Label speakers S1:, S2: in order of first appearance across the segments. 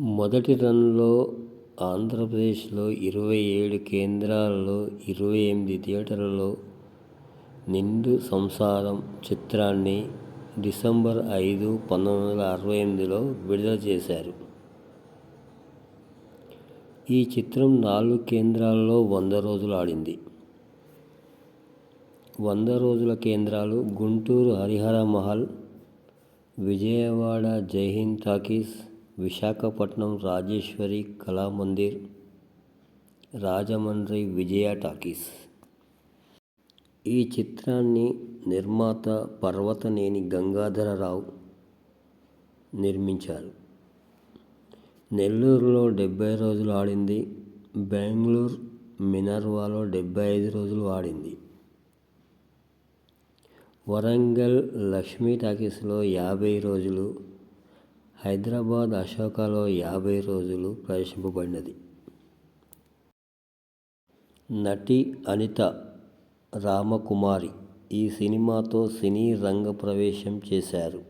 S1: మొదటి రన్లో ఆంధ్రప్రదేశ్లో ఇరవై ఏడు కేంద్రాల్లో ఇరవై ఎనిమిది థియేటర్లలో నిండు సంసారం చిత్రాన్ని డిసెంబర్ ఐదు పంతొమ్మిది వందల అరవై ఎనిమిదిలో విడుదల చేశారు. ఈ చిత్రం నాలుగు కేంద్రాల్లో వంద రోజులు ఆడింది. వంద రోజుల కేంద్రాలు గుంటూరు హరిహర మహల్ విజయవాడ జైహింద్ టాకీస్ విశాఖపట్నం రాజేశ్వరి కళామందిర్ రాజమండ్రి విజయ టాకీస్. ఈ చిత్రాన్ని నిర్మాత పర్వతనేని గంగాధరరావు నిర్మించారు. నెల్లూరులో డెబ్బై రోజులు ఆడింది బెంగళూరు మినర్వాలో డెబ్బై ఐదు రోజులు ఆడింది. వరంగల్ లక్ష్మీ టాకీస్లో యాభై రోజులు హైదరాబాద్ అశోకాలో యాభై రోజులు ప్రదర్శింపబడినది నటి అనిత రామకుమారి ఈ సినిమాతో సినీ రంగ ప్రవేశం చేశారు.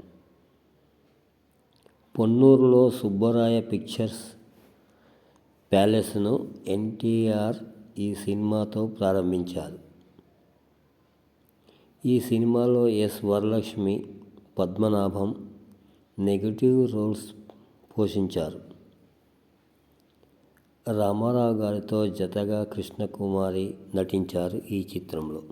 S1: పొన్నూరులో సుబ్బరాయ పిక్చర్స్ ప్యాలెస్ను ఎన్టీఆర్ ఈ సినిమాతో ప్రారంభించారు. ఈ సినిమాలో S Varalakshmi Padmanabham negative roles పోషించారు. రామారావు గారితో జతగా కృష్ణకుమారి నటించారు ఈ చిత్రంలో.